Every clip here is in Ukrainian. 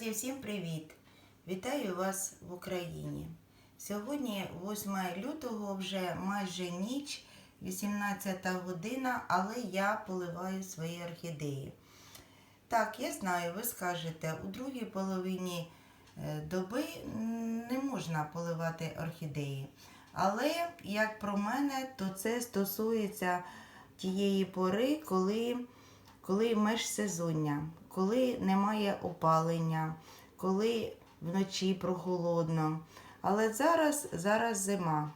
Друзі, всім привіт! Вітаю вас в Україні. Сьогодні 8 лютого, вже майже ніч, 18 година, але я поливаю свої орхідеї. Так, я знаю, ви скажете, у другій половині е, доби не можна поливати орхідеї. Але, як про мене, то це стосується тієї пори, коли, коли межсезоння, коли немає опалення, коли вночі прохолодно. Але зараз, зараз зима.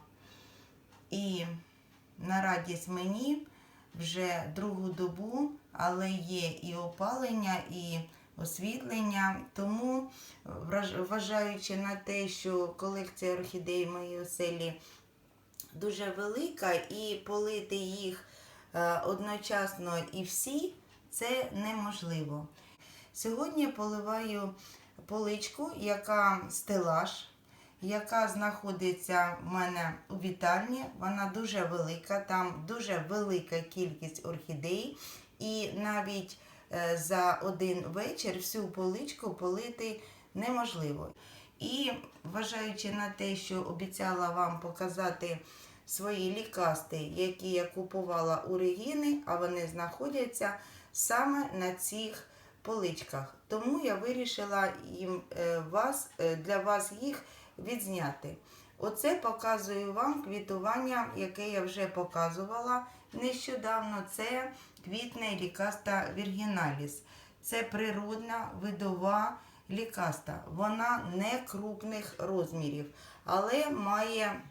І на радість мені вже другу добу, але є і опалення, і освітлення. Тому, вважаючи на те, що колекція орхідей в моїй оселі дуже велика, і полити їх е, одночасно і всі це неможливо. Сьогодні я поливаю поличку, яка стелаж, яка знаходиться в мене у вітальні. Вона дуже велика, там дуже велика кількість орхідей. І навіть е, за один вечір всю поличку полити неможливо. І вважаючи на те, що обіцяла вам показати свої лікасти, які я купувала у Регіни, а вони знаходяться саме на цих поличках. Тому я вирішила їм, е, вас, е, для вас їх відзняти. Оце показую вам квітування, яке я вже показувала нещодавно. Це квітне лікаста Віргіналіс. Це природна видова лікаста. Вона не крупних розмірів, але має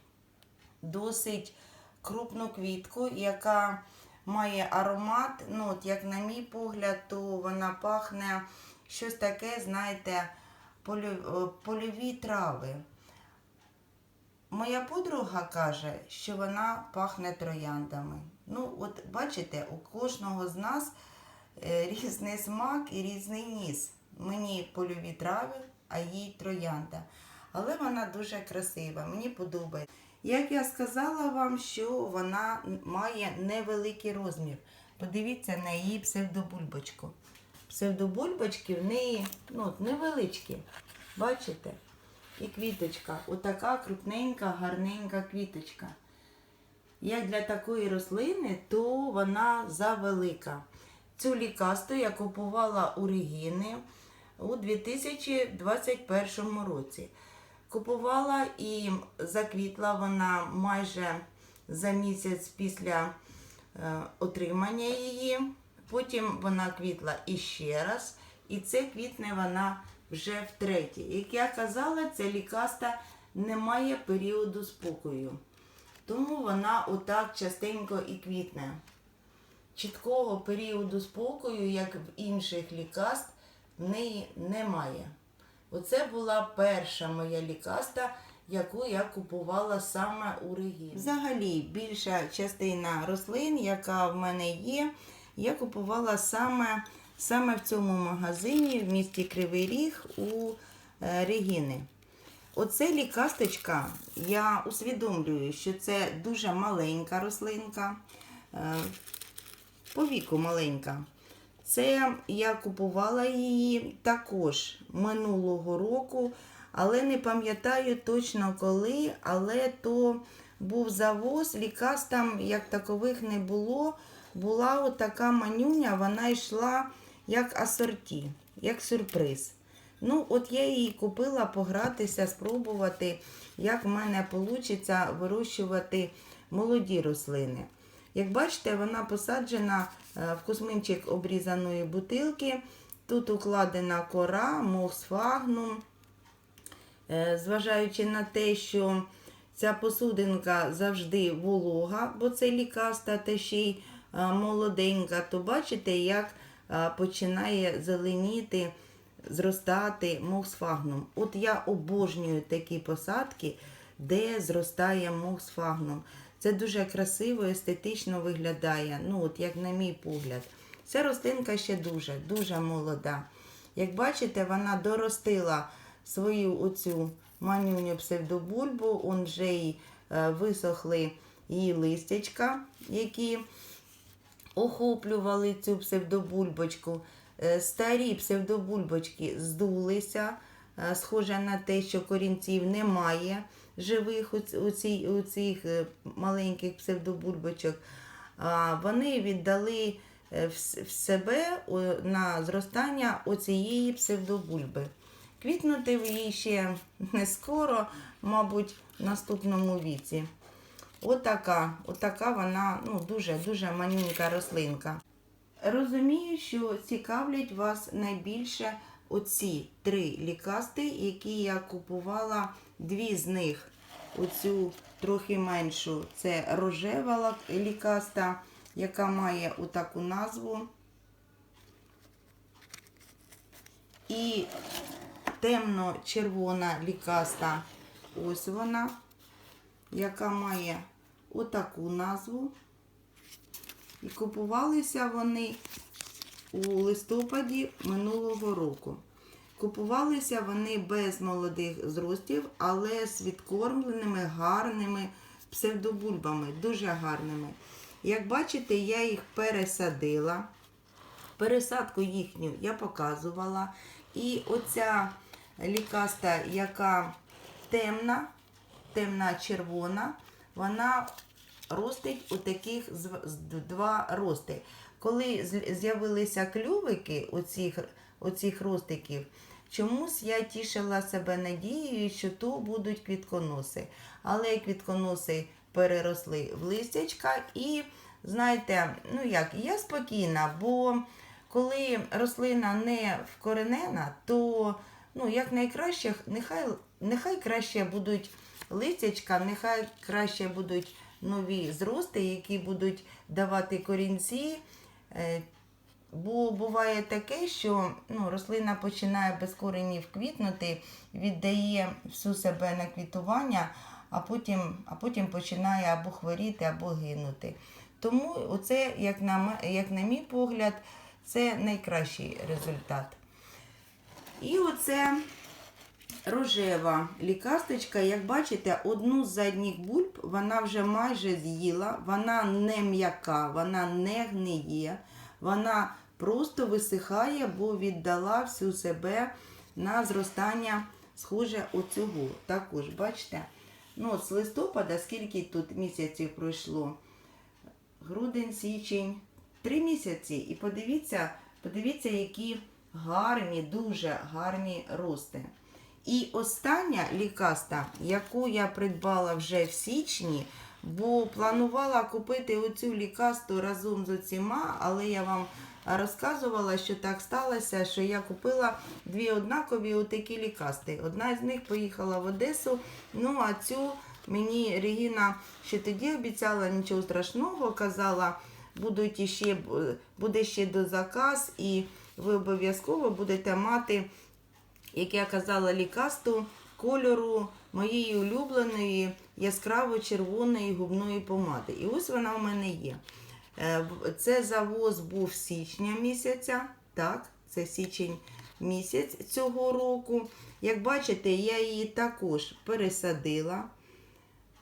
досить крупну квітку, яка має аромат. Ну, от як на мій погляд, то вона пахне щось таке, знаєте, польові трави. Моя подруга каже, що вона пахне трояндами. Ну, от бачите, у кожного з нас е, різний смак і різний ніс. Мені польові трави, а їй троянда. Але вона дуже красива, мені подобається. Як я сказала вам, що вона має невеликий розмір. Подивіться на її псевдобульбочку. Псевдобульбочки в неї ну, невеличкі. Бачите? І квіточка. Отака крупненька, гарненька квіточка. Як для такої рослини, то вона завелика. Цю лікасту я купувала у Регіни у 2021 році. Купувала і заквітла вона майже за місяць після е, отримання її. Потім вона квітла іще раз, і це квітне вона вже втретє. Як я казала, ця лікаста не має періоду спокою. Тому вона отак частенько і квітне. Чіткого періоду спокою, як в інших лікаст, в неї немає. Оце була перша моя лікаста, яку я купувала саме у Регіні. Взагалі, більша частина рослин, яка в мене є, я купувала саме, саме в цьому магазині в місті Кривий Ріг у е, Регіни. Оце лікасточка, я усвідомлюю, що це дуже маленька рослинка, е, по віку маленька. Це я купувала її також минулого року, але не пам'ятаю точно коли, але то був завоз, лікас там як такових не було. Була отака манюня, вона йшла як асорті, як сюрприз. Ну, от я її купила погратися, спробувати, як в мене вийде вирощувати молоді рослини. Як бачите, вона посаджена е, в косминчик обрізаної бутилки. Тут укладена кора, мох сфагнум. Е, Зважаючи на те, що ця посудинка завжди волога, бо це лікаста та ще й е, молоденька, то бачите, як починає зеленіти, зростати мох сфагнум. От я обожнюю такі посадки, де зростає мох сфагнум. Це дуже красиво, естетично виглядає, ну от як на мій погляд. Ця рослинка ще дуже, дуже молода. Як бачите, вона доростила свою оцю манюню псевдобульбу, он вже й е, висохли її листячка, які охоплювали цю псевдобульбочку. е, старі псевдобульбочки здулися, е, схоже на те, що корінців немає живих у, цій, у цих е, маленьких псевдобульбочок. Вони віддали е, в себе на зростання оцієї псевдобульби. Квітнути в їй ще не скоро, мабуть, в наступному віці. Отака, отака вона ну, дуже-дуже манюнька рослинка. Розумію, що цікавлять вас найбільше оці три лікасти, які я купувала. Дві з них, оцю трохи меншу, це рожева лікаста, яка має отаку назву. І темно-червона лікаста, ось вона, яка має отаку назву. І купувалися вони у листопаді минулого року. Купувалися вони без молодих зростів, але з відкормленими гарними псевдобульбами, дуже гарними. Як бачите, я їх пересадила. Пересадку їхню я показувала. І оця лікаста, яка темна, темна червона, вона ростить у таких два рости. Коли з'явилися клювики оцих, оцих ростиків, чомусь я тішила себе надією, що то будуть квітконоси. Але квітконоси переросли в листячка і, знаєте, ну як, я спокійна, бо коли рослина не вкоренена, то ну, як найкраще, нехай, нехай краще будуть листячка, нехай краще будуть нові зрости, які будуть давати корінці. Бо буває таке, що ну, рослина починає без коренів квітнути, віддає всю себе на квітування, а потім, а потім починає або хворіти, або гинути. Тому оце, як на, як на мій погляд, це найкращий результат. І оце рожева лікасточка, як бачите, одну з задніх бульб вона вже майже з'їла, вона не м'яка, вона не гниє, вона просто висихає, бо віддала всю себе на зростання схоже оцього. Також, бачите? Ну, от з листопада, скільки тут місяців пройшло? грудень, січень, три місяці. І подивіться, подивіться, які гарні, дуже гарні рости. І остання лікаста, яку я придбала вже в січні, бо планувала купити оцю лікасту разом з оціма, але я вам розказувала, що так сталося, що я купила дві однакові отакі лікасти. Одна з них поїхала в Одесу, ну а цю мені Регіна ще тоді обіцяла нічого страшного, казала, будуть іще, буде ще до заказ, і ви обов'язково будете мати, як я казала, лікасту кольору моєї улюбленої яскраво-червоної губної помади. І ось вона у мене є. Е, Це завоз був січня місяця, так, це січень місяць цього року. Як бачите, я її також пересадила,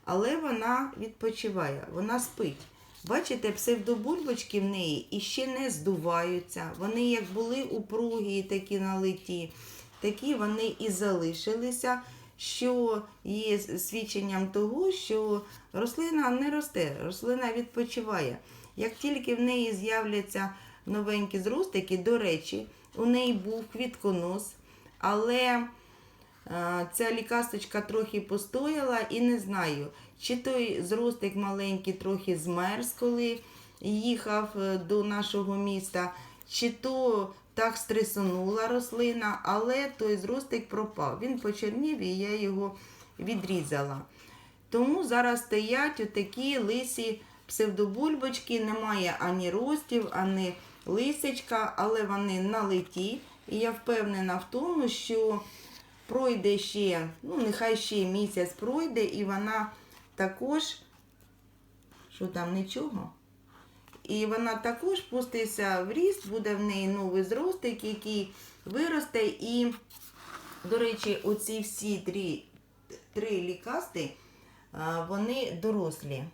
але вона відпочиває, вона спить. Бачите, псевдобульбочки в неї іще не здуваються. Вони як були упругі і такі налиті, такі вони і залишилися, що є свідченням того, що рослина не росте, рослина відпочиває. Як тільки в неї з'являться новенькі зростики, до речі, у неї був квітконос, але е, ця лікасточка трохи постояла і не знаю, чи той зростик маленький трохи змерз, коли їхав е, до нашого міста, чи то так стресонула рослина, але той зростик пропав. Він почернів і я його відрізала. Тому зараз стоять отакі лисі псевдобульбочки, немає ані ростів, ані лисячка, але вони налиті. І я впевнена в тому, що пройде ще, ну нехай ще місяць пройде, і вона також, що там нічого. І вона також пуститься в ріст, буде в неї новий зростик, який виросте. І, до речі, оці всі три, три лікасти, вони дорослі.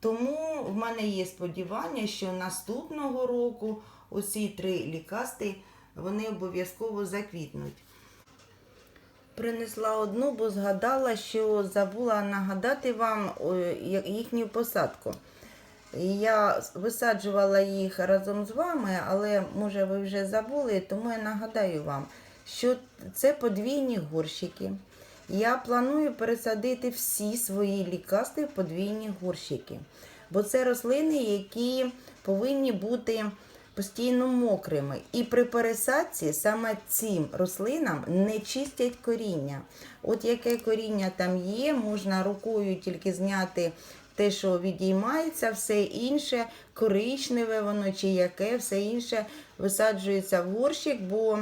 Тому в мене є сподівання, що наступного року усі три лікасти вони обов'язково заквітнуть. Принесла одну, бо згадала, що забула нагадати вам їхню посадку. Я висаджувала їх разом з вами, але може ви вже забули, тому я нагадаю вам, що це подвійні горщики. Я планую пересадити всі свої лікасти в подвійні горщики, бо це рослини, які повинні бути постійно мокрими. І при пересадці саме цим рослинам не чистять коріння. От яке коріння там є, можна рукою тільки зняти те, що відіймається, все інше, коричневе воно чи яке, все інше висаджується в горщик, бо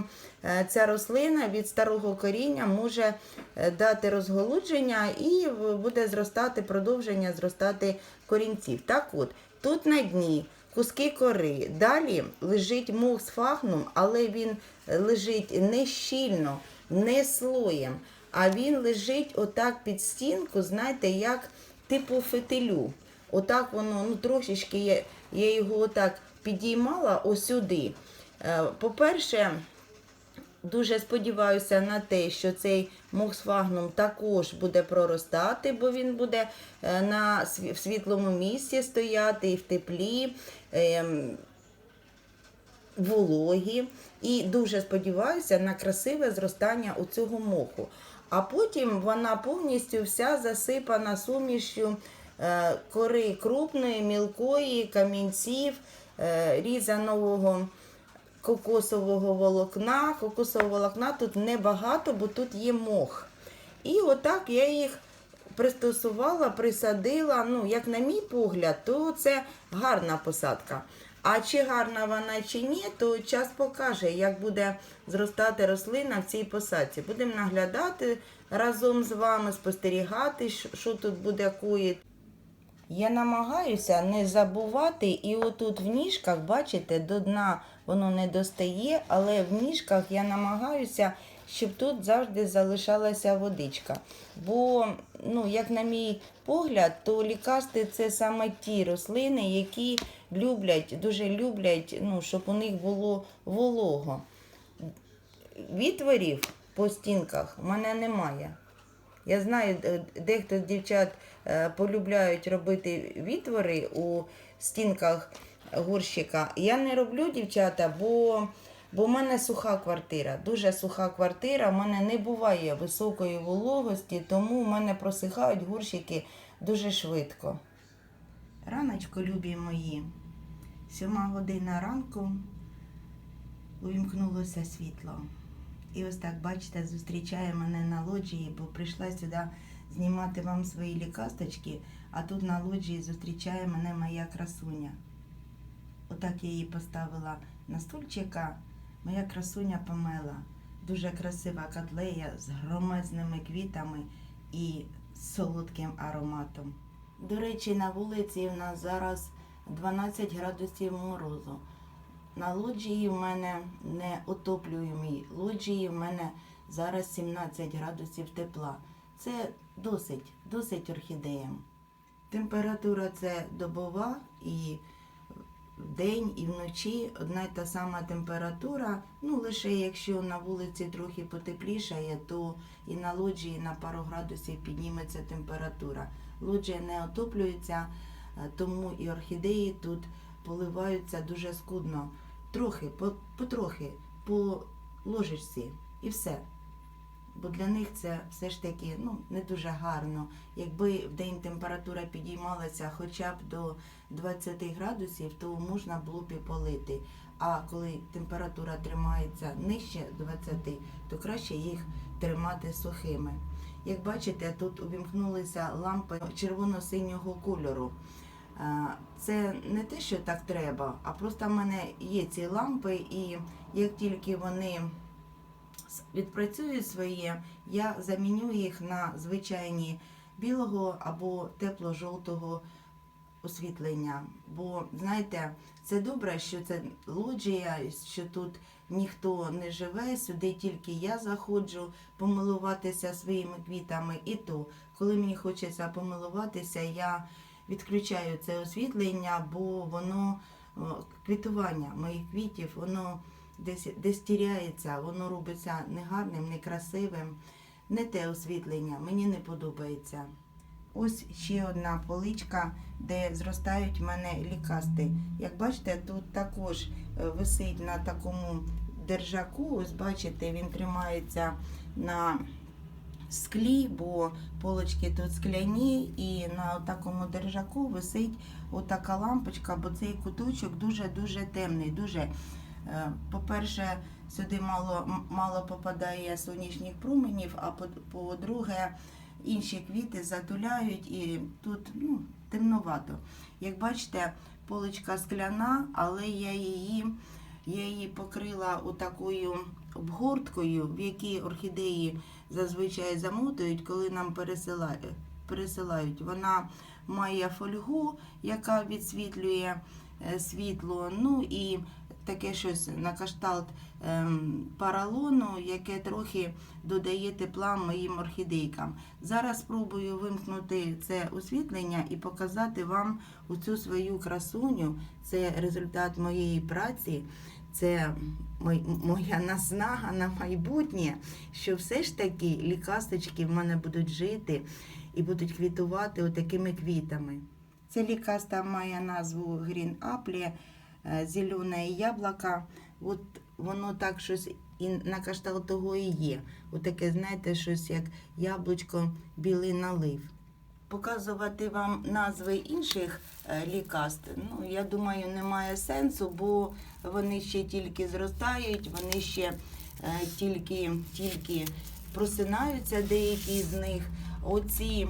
ця рослина від старого коріння може е, дати розголудження і буде зростати продовження зростати корінців. Так от, тут на дні куски кори, далі лежить мох з фагнум, але він лежить не щільно, не слоєм, а він лежить отак під стінку, знаєте, як типу фитилю. Отак воно, ну трошечки я, я його отак підіймала ось сюди. Е, По-перше, дуже сподіваюся на те, що цей моксфагнум також буде проростати, бо він буде е, на в світлому місці стояти і в теплі. ем, вологі і дуже сподіваюся на красиве зростання у цього моху. А потім вона повністю вся засипана сумішю е, кори крупної, мілкої, камінців, е, різаного кокосового волокна. Кокосового волокна тут небагато, бо тут є мох. І отак я їх пристосувала, присадила. Ну, як на мій погляд, то це гарна посадка. А чи гарна вона чи ні, то час покаже, як буде зростати рослина в цій посадці. Будемо наглядати разом з вами, спостерігати, що- тут буде коїти. Я намагаюся не забувати, і отут в ніжках, бачите, до дна воно не достає, але в ніжках я намагаюся, щоб тут завжди залишалася водичка. Бо, ну, як на мій погляд, то лікасти це саме ті рослини, які люблять, дуже люблять, ну, щоб у них було волого. Відтворів по стінках в мене немає. Я знаю, дехто з дівчат е, полюбляють робити відтвори у стінках горщика. Я не роблю, дівчата, бо, бо в мене суха квартира, дуже суха квартира, в мене не буває високої вологості, тому в мене просихають горщики дуже швидко. Раночку, любі мої, сьома година ранку увімкнулося світло. І ось так, бачите, зустрічає мене на лоджії, бо прийшла сюди знімати вам свої лікасточки, а тут на лоджії зустрічає мене моя красуня. Отак я її поставила на стульчика. Моя красуня Памела. Дуже красива котлея з громезними квітами і солодким ароматом. До речі, на вулиці в нас зараз 12 градусів морозу. На лоджії в мене не отоплюємій лоджії, в мене зараз 17 градусів тепла. Це досить, досить орхідеям. Температура це добова і вдень і вночі одна й та сама температура. Ну, лише якщо на вулиці трохи потеплішає, то і на лоджії на пару градусів підніметься температура. Лоджія не отоплюється, е, тому і орхідеї тут поливаються дуже скудно. Трохи, потрохи, по ложечці і все. Бо для них це все ж таки ну, не дуже гарно. Якби в день температура підіймалася хоча б до 20 градусів, то можна було б і полити. А коли температура тримається нижче 20, то краще їх тримати сухими. Як бачите, тут увімкнулися лампи червоно-синього кольору. Е, Це не те, що так треба, а просто в мене є ці лампи, і як тільки вони відпрацюють своє, я заміню їх на звичайні білого або тепло-жовтого освітлення. Бо, знаєте, це добре, що це лоджія, що тут ніхто не живе, сюди тільки я заходжу помилуватися своїми квітами. І то, коли мені хочеться помилуватися, я відключаю це освітлення, бо воно квітування моїх квітів, воно десь, десь воно робиться негарним, некрасивим, не те освітлення, мені не подобається. Ось ще одна поличка, де зростають в мене лікасти. Як бачите, тут також е, висить на такому держаку. Ось бачите, він тримається на склі, бо полочки тут скляні, і на такому держаку висить отака лампочка, бо цей куточок дуже-дуже темний. Дуже, по-перше, сюди мало, мало попадає сонячних променів, а по- по-друге, інші квіти затуляють і тут ну, темновато. Як бачите, поличка скляна, але я її, я її покрила отакою обгорткою, в якій орхідеї зазвичай замотують, коли нам пересилають. пересилають. Вона має фольгу, яка відсвітлює е, світло. Ну і таке щось на кшталт ем, паралону, яке трохи додає тепла моїм орхідейкам. Зараз спробую вимкнути це освітлення і показати вам оцю свою красуню. Це результат моєї праці. Це моя наснага на майбутнє, що все ж таки лікасточки в мене будуть жити і будуть квітувати отакими квітами. Ця лікаста має назву Green Apple, зелене яблуко. От воно так щось і на кшталт того і є. Отаке, знаєте, щось як яблучко, білий налив. Показувати вам назви інших е, лікаст, ну, я думаю, немає сенсу, бо вони ще тільки зростають, вони ще е, тільки, тільки просинаються деякі з них. Оці,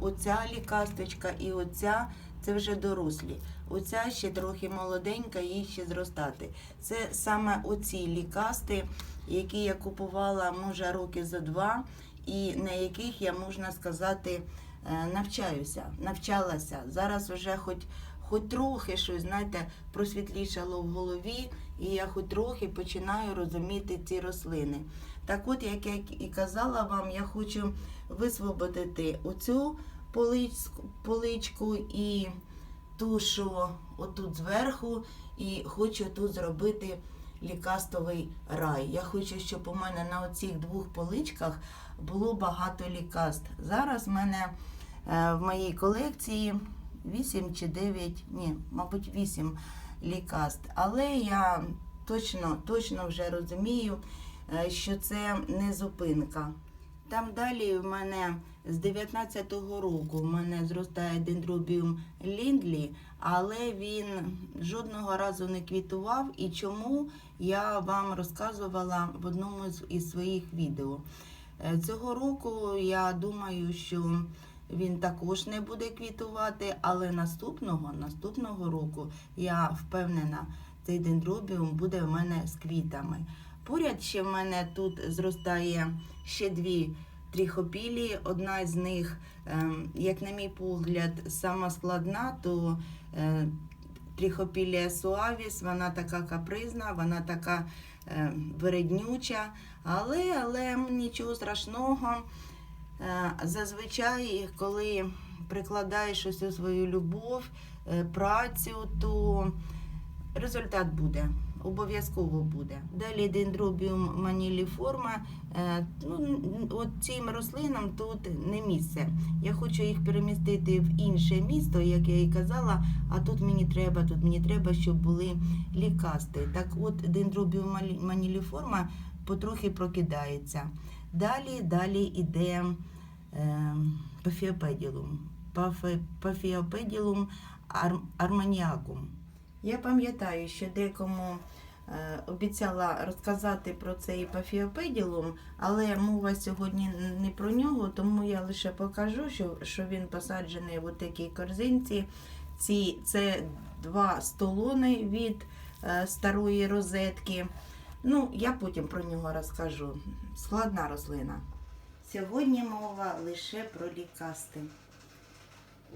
оця лікасточка і оця це вже дорослі. Оця ще трохи молоденька, їй ще зростати. Це саме оці лікасти, які я купувала, може, роки за два, і на яких я, можна сказати, е, навчаюся, навчалася. Зараз вже хоч, хоч трохи щось, знаєте, просвітлішало в голові, і я хоч трохи починаю розуміти ці рослини. Так от, як я і казала вам, я хочу висвободити оцю поличку, поличку і ту, що отут зверху, і хочу тут зробити лікастовий рай. Я хочу, щоб у мене на оцих двох поличках було багато лікаст. Зараз в мене е, в моїй колекції 8 чи 9, ні, мабуть, 8 лікаст. Але я точно, точно вже розумію, е, що це не зупинка. Там далі в мене з 19-го року в мене зростає дендробіум ліндлі, але він жодного разу не квітував. І чому я вам розказувала в одному із своїх відео. Е, Цього року я думаю, що він також не буде квітувати, але наступного, наступного року я впевнена, цей дендробіум буде в мене з квітами. Поряд ще в мене тут зростає ще дві тріхопілії. Одна з них, ем, як на мій погляд, сама складна, то е, тріхопілія суавіс, вона така капризна, вона така е, вереднюча, але, але нічого страшного. Е, Зазвичай, коли прикладаєш усю свою любов, працю, то результат буде. Обов'язково буде. Далі дендробіум маніліформа. Е, Ну, от цим рослинам тут не місце. Я хочу їх перемістити в інше місто, як я і казала. А тут мені треба, тут мені треба, щоб були лікасти. Так от дендробіум маніліформа потрохи прокидається. Далі, далі іде е, пафіопеділум. Пафіопеділум ар, арманіакум. Я пам'ятаю, що декому е, обіцяла розказати про цей пафіопеділум, але мова сьогодні не про нього, тому я лише покажу, що, що він посаджений в такій корзинці. Ці, це два столони від е, старої розетки. Ну, я потім про нього розкажу. Складна рослина. Сьогодні мова лише про лікасти.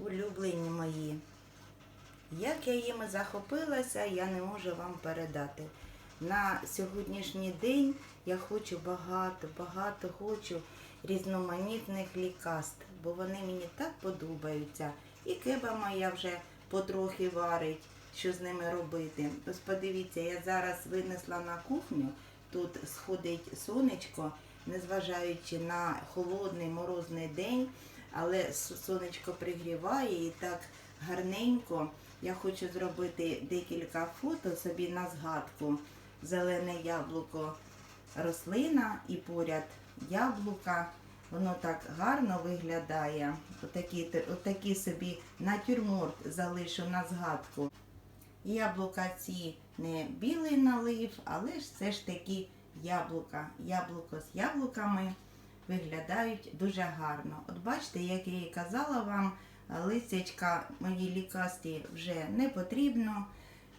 Улюблені мої. Як я їми захопилася, я не можу вам передати. На сьогоднішній день я хочу багато, багато хочу різноманітних лікаст, бо вони мені так подобаються. І кеба моя вже потрохи варить. що з ними робити. Ось подивіться, я зараз винесла на кухню, тут сходить сонечко, незважаючи на холодний морозний день, але сонечко пригріває і так гарненько. Я хочу зробити декілька фото собі на згадку. Зелене яблуко рослина і поряд яблука. Воно так гарно виглядає. Отакий, отакий собі натюрморт залишу на згадку. Яблука ці не білий налив, але ж все ж таки яблука. Яблуко з яблуками виглядають дуже гарно. От бачите, як я і казала вам, листячка мої лікасті вже не потрібно.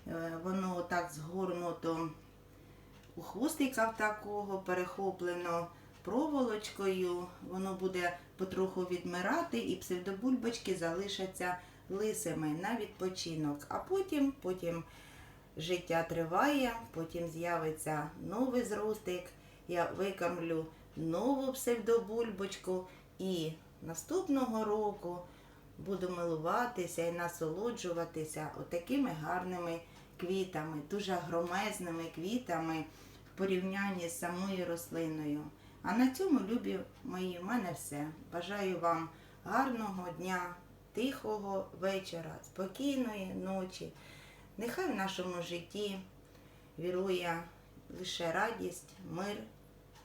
Е, Воно так згорнуто у хвостика такого перехоплено проволочкою. Воно буде потроху відмирати, і псевдобульбочки залишаться лисими на відпочинок. А потім, потім життя триває, потім з'явиться новий зростик. Я викормлю нову псевдобульбочку і наступного року буду милуватися і насолоджуватися отакими гарними квітами, дуже громезними квітами в порівнянні з самою рослиною. А на цьому, любі мої, в мене все. Бажаю вам гарного дня, тихого вечора, спокійної ночі. Нехай в нашому житті вірує лише радість, мир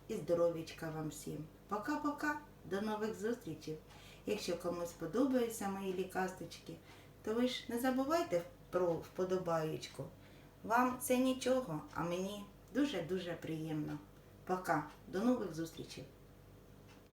і здоров'ячка вам всім. Пока-пока, до нових зустрічей. Якщо комусь подобаються мої лікасточки, то ви ж не забувайте про вподобаючку. Вам це нічого, а мені дуже-дуже приємно. Пока, до нових зустрічей.